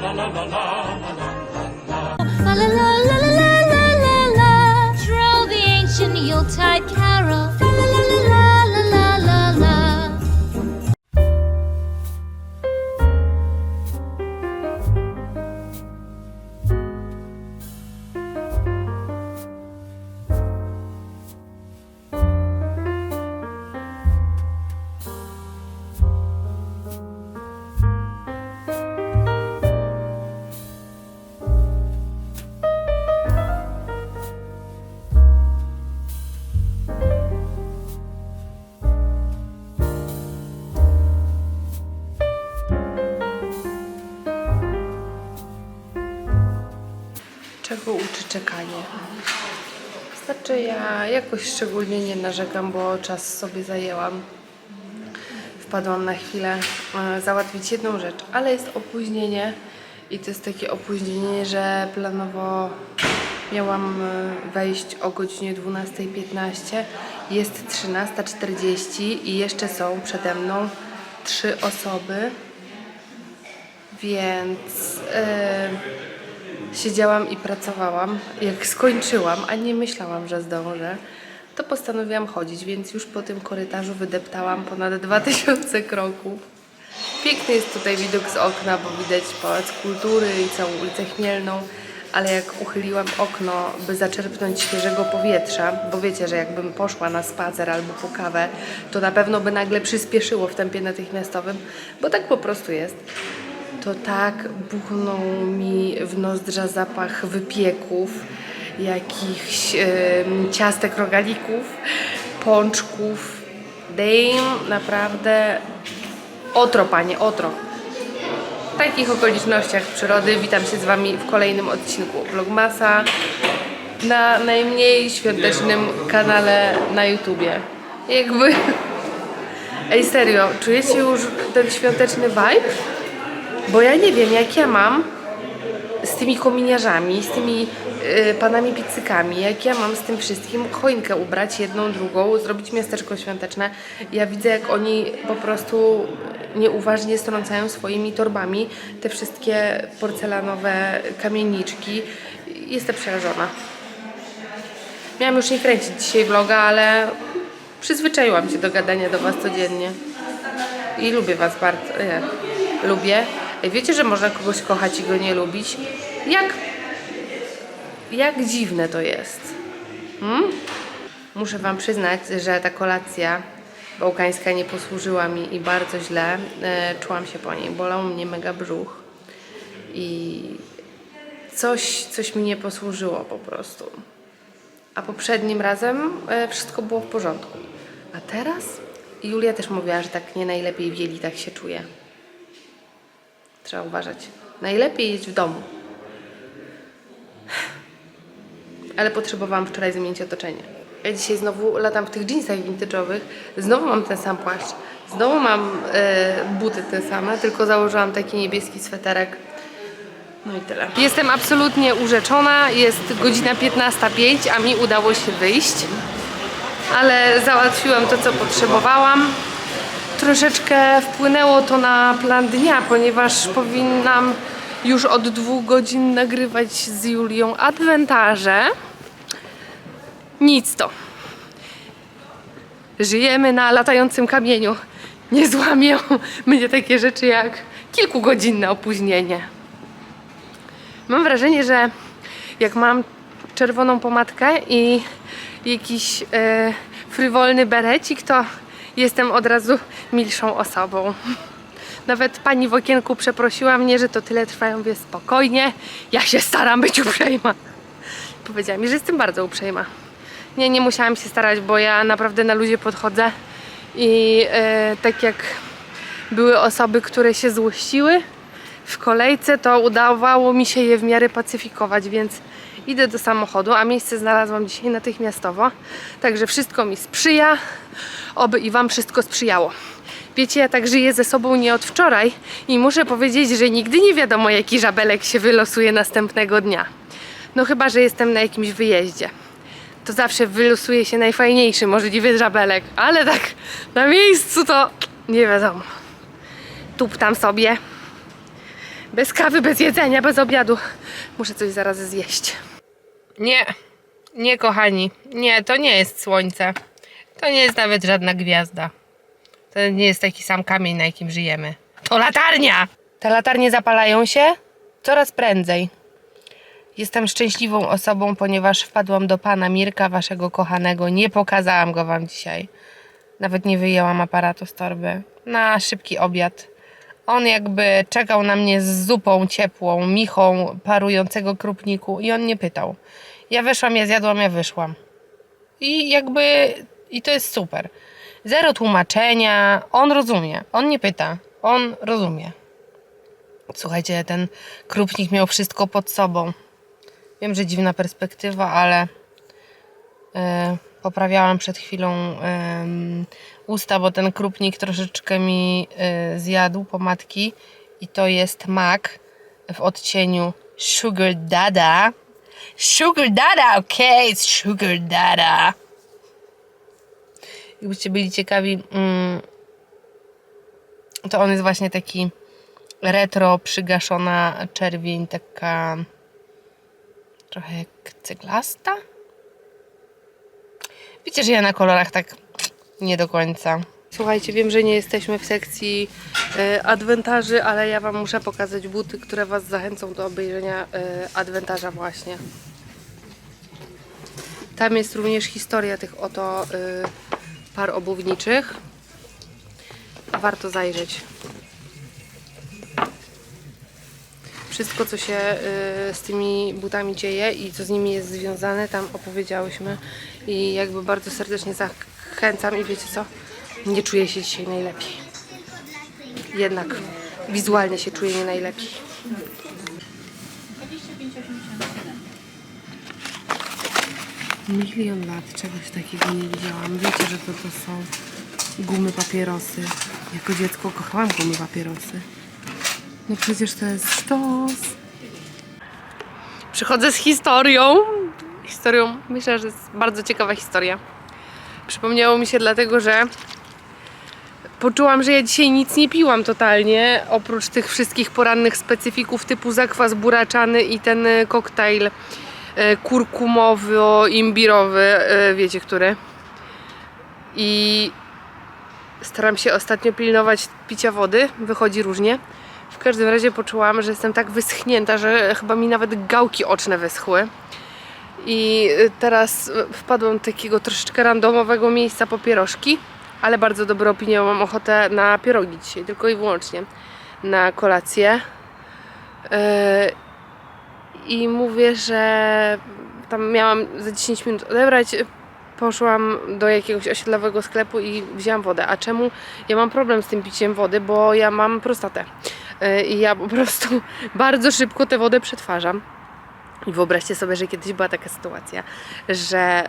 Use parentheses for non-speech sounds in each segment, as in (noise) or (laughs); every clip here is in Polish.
la la la la la la. Czego uczy czekanie? Znaczy ja jakoś szczególnie nie narzekam, bo czas sobie zajęłam. Wpadłam na chwilę e, załatwić jedną rzecz, ale jest opóźnienie i to jest takie opóźnienie, że planowo miałam e, wejść o godzinie 12.15, jest 13.40 i jeszcze są przede mną trzy osoby, więc e, siedziałam i pracowałam. Jak skończyłam, a nie myślałam, że zdążę, to postanowiłam chodzić, więc już po tym korytarzu wydeptałam ponad 2000 kroków. Piękny jest tutaj widok z okna, bo widać Pałac Kultury i całą ulicę Chmielną, ale jak uchyliłam okno, by zaczerpnąć świeżego powietrza, bo wiecie, że jakbym poszła na spacer albo po kawę, to na pewno by nagle przyspieszyło w tempie natychmiastowym, bo tak po prostu jest to tak buchnął mi w nozdrza zapach wypieków, jakichś em, ciastek rogalików, pączków. Dame, naprawdę otro, panie, otro. W takich okolicznościach przyrody witam się z Wami w kolejnym odcinku Vlogmasa na najmniej świątecznym kanale na YouTubie. Jakby... Ej, serio, czujecie już ten świąteczny vibe? Bo ja nie wiem, jak ja mam z tymi kominiarzami, z tymi y, panami pizzykami, jak ja mam z tym wszystkim choinkę ubrać, jedną, drugą, zrobić miasteczko świąteczne. Ja widzę, jak oni po prostu nieuważnie strącają swoimi torbami te wszystkie porcelanowe kamieniczki. Jestem przerażona. Miałam już nie kręcić dzisiaj vloga, ale przyzwyczaiłam się do gadania do Was codziennie. I lubię Was bardzo. Nie, lubię. Wiecie, że można kogoś kochać i go nie lubić? Jak, jak dziwne to jest. Hmm? Muszę Wam przyznać, że ta kolacja bałkańska nie posłużyła mi i bardzo źle e, czułam się po niej. Bolał mnie mega brzuch i coś, coś mi nie posłużyło po prostu. A poprzednim razem e, wszystko było w porządku. A teraz? Julia też mówiła, że tak nie najlepiej w jelitach się czuje. Trzeba uważać. Najlepiej jeść w domu. Ale potrzebowałam wczoraj zmienić otoczenie. Ja dzisiaj znowu latam w tych jeansach vintage'owych. Znowu mam ten sam płaszcz. Znowu mam e, buty te same, tylko założyłam taki niebieski sweterek. No i tyle. Jestem absolutnie urzeczona. Jest godzina 15.05, a mi udało się wyjść. Ale załatwiłam to, co potrzebowałam. Troszeczkę wpłynęło to na plan dnia, ponieważ powinnam już od dwóch godzin nagrywać z Julią adwentarze. Nic to. Żyjemy na latającym kamieniu. Nie złamią mnie takie rzeczy jak kilkugodzinne opóźnienie. Mam wrażenie, że jak mam czerwoną pomadkę i jakiś e, frywolny berecik, to jestem od razu milszą osobą. Nawet pani w okienku przeprosiła mnie, że to tyle trwa. Ja mówię spokojnie, ja się staram być uprzejma. Powiedziała mi, że jestem bardzo uprzejma. Nie, nie musiałam się starać, bo ja naprawdę na ludzie podchodzę i e, tak jak były osoby, które się złościły w kolejce, to udawało mi się je w miarę pacyfikować, więc idę do samochodu, a miejsce znalazłam dzisiaj natychmiastowo. Także wszystko mi sprzyja, oby i Wam wszystko sprzyjało. Wiecie, ja tak żyję ze sobą nie od wczoraj i muszę powiedzieć, że nigdy nie wiadomo, jaki żabelek się wylosuje następnego dnia. No chyba, że jestem na jakimś wyjeździe. To zawsze wylosuje się najfajniejszy możliwy żabelek, ale tak na miejscu to nie wiadomo. Tup tam sobie. Bez kawy, bez jedzenia, bez obiadu. Muszę coś zaraz zjeść. Nie, nie kochani. Nie, to nie jest słońce. To nie jest nawet żadna gwiazda. To nie jest taki sam kamień, na jakim żyjemy. To latarnia! Te latarnie zapalają się coraz prędzej. Jestem szczęśliwą osobą, ponieważ wpadłam do pana Mirka, waszego kochanego. Nie pokazałam go wam dzisiaj. Nawet nie wyjęłam aparatu z torby. Na szybki obiad. On jakby czekał na mnie z zupą ciepłą, michą parującego krupniku i on nie pytał. Ja weszłam, ja zjadłam, ja wyszłam. I jakby, i to jest super. Zero tłumaczenia, on rozumie, on nie pyta, on rozumie. Słuchajcie, ten krupnik miał wszystko pod sobą. Wiem, że dziwna perspektywa, ale poprawiałam przed chwilą usta, bo ten krupnik troszeczkę mi e, zjadł pomadki i to jest mak w odcieniu Sugar Dada. Sugar Dada, okej, okay, Sugar Dada. Jakbyście byli ciekawi, mm, to on jest właśnie taki retro, przygaszona czerwień, taka trochę jak ceglasta. Wiecie, że ja na kolorach tak nie do końca. Słuchajcie, wiem, że nie jesteśmy w sekcji e, adwentarzy, ale ja Wam muszę pokazać buty, które Was zachęcą do obejrzenia e, adwentarza właśnie. Tam jest również historia tych oto e, par obuwniczych. Warto zajrzeć. Wszystko, co się y, z tymi butami dzieje i co z nimi jest związane, tam opowiedziałyśmy i jakby bardzo serdecznie zachęcam i wiecie co? Nie czuję się dzisiaj najlepiej. Jednak wizualnie się czuję nie najlepiej. Milion lat czegoś takiego nie widziałam. Wiecie, że to, to są gumy papierosy. Jako dziecko kochałam gumy papierosy. No przecież to jest sztos. Przychodzę z historią. Historią, myślę, że jest bardzo ciekawa historia. Przypomniało mi się dlatego, że poczułam, że ja dzisiaj nic nie piłam totalnie, oprócz tych wszystkich porannych specyfików typu zakwas buraczany i ten e, koktajl e, kurkumowo-imbirowy, e, wiecie który. I staram się ostatnio pilnować picia wody, wychodzi różnie. W każdym razie poczułam, że jestem tak wyschnięta, że chyba mi nawet gałki oczne wyschły. I y, teraz y, wpadłam do takiego troszeczkę randomowego miejsca po pierożki, ale bardzo dobre opinie, mam ochotę na pierogi dzisiaj, tylko i wyłącznie na kolację. Yy, I mówię, że tam miałam za 10 minut odebrać. Poszłam do jakiegoś osiedlowego sklepu i wzięłam wodę. A czemu ja mam problem z tym piciem wody? Bo ja mam prostatę. Yy, I ja po prostu (laughs) bardzo szybko tę wodę przetwarzam. I wyobraźcie sobie, że kiedyś była taka sytuacja, że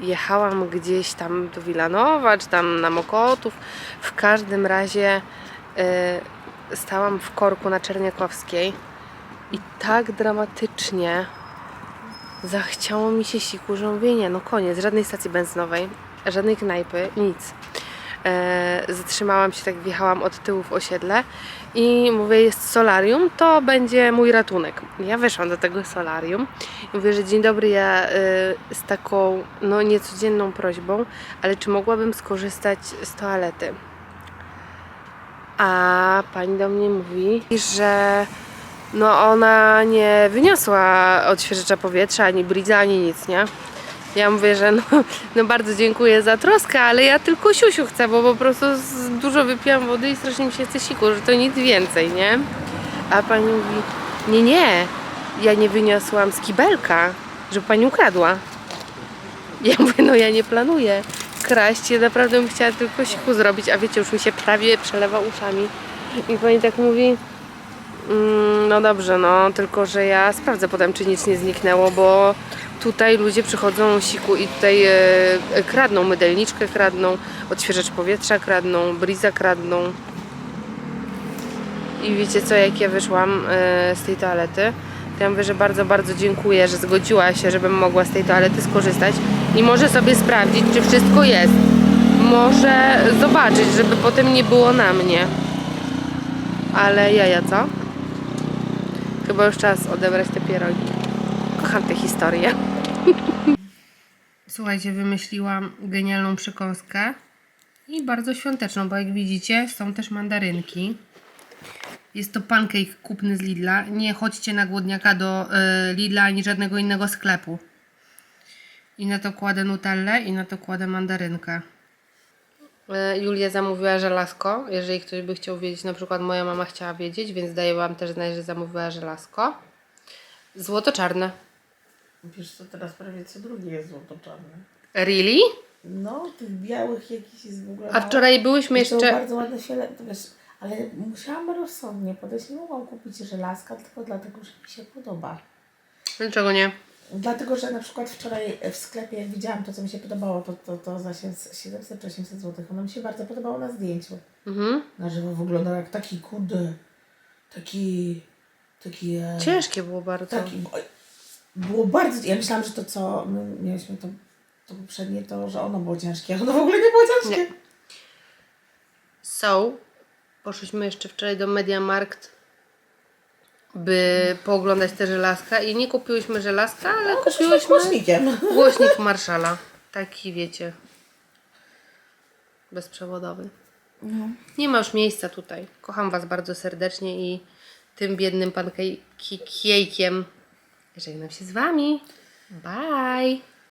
y, jechałam gdzieś tam do Wilanowa, czy tam na Mokotów. W każdym razie y, stałam w korku na Czerniakowskiej i tak dramatycznie zachciało mi się siku, że mówię nie, no koniec, żadnej stacji benzynowej, żadnej knajpy, nic. E, zatrzymałam się, tak wjechałam od tyłu w osiedle i mówię, jest solarium, to będzie mój ratunek. Ja weszłam do tego solarium i mówię, że dzień dobry, ja y, z taką no niecodzienną prośbą, ale czy mogłabym skorzystać z toalety? A pani do mnie mówi, że no ona nie wyniosła odświeżacza powietrza, ani briza, ani nic, nie? Ja mówię, że no, no bardzo dziękuję za troskę, ale ja tylko siusiu chcę, bo po prostu dużo wypiłam wody i strasznie mi się chce siku, że to nic więcej, nie? A pani mówi, nie, nie, ja nie wyniosłam z kibelka, żeby pani ukradła. Ja mówię, no ja nie planuję kraść, ja naprawdę bym chciała tylko siku zrobić, a wiecie, już mi się prawie przelewa uszami. I pani tak mówi, Mm, No dobrze, no tylko, że ja sprawdzę potem, czy nic nie zniknęło, bo tutaj ludzie przychodzą siku i tutaj e, kradną mydelniczkę, kradną odświeżacz powietrza, kradną briza, kradną. I wiecie co, jak ja wyszłam e, z tej toalety, to ja mówię, że bardzo, bardzo dziękuję, że zgodziła się, żebym mogła z tej toalety skorzystać i może sobie sprawdzić, czy wszystko jest. Może zobaczyć, żeby potem nie było na mnie. Ale jaja co? Chyba już czas odebrać te pierogi. Kocham te historie. Słuchajcie, wymyśliłam genialną przekąskę i bardzo świąteczną, bo jak widzicie są też mandarynki. Jest to pancake kupny z Lidla. Nie chodźcie na głodniaka do y, Lidla ani żadnego innego sklepu. I na to kładę nutellę i na to kładę mandarynkę. E, Julia zamówiła żelazko. Jeżeli ktoś by chciał wiedzieć, na przykład moja mama chciała wiedzieć, więc daję Wam też znać, że zamówiła żelazko. Złoto-czarne. Wiesz co, teraz prawie co drugi jest złoto-czarny. Really? No, tych białych jakichś jest w ogóle A wczoraj byłyśmy I To jeszcze... bardzo ładne to wiesz, ale musiałam rozsądnie podejść. Nie mogłam kupić żelazka tylko dlatego, że mi się podoba. Dlaczego nie? Dlatego, że na przykład wczoraj w sklepie jak widziałam to, co mi się podobało, to, to, to za 700 czy 800 zł. Ono mi się bardzo podobało na zdjęciu. Mhm. Na żywo wyglądał jak taki kurde, taki, taki... E, Ciężkie było bardzo. Taki, było bardzo. Ja myślałam, że to co my mieliśmy to, to poprzednie, to że ono było ciężkie. Ono w ogóle nie było ciężkie. Nie. So, poszliśmy jeszcze wczoraj do Mediamarkt, by pooglądać te żelazka i nie kupiłyśmy żelazka, ale No, Kupiłyśmy kupiłyśmy głośnikiem. (laughs) głośnik Marszala. Taki wiecie, bezprzewodowy. No. Nie ma już miejsca tutaj. Kocham Was bardzo serdecznie i tym biednym pankejkiem żegnam się z Wami. Bye!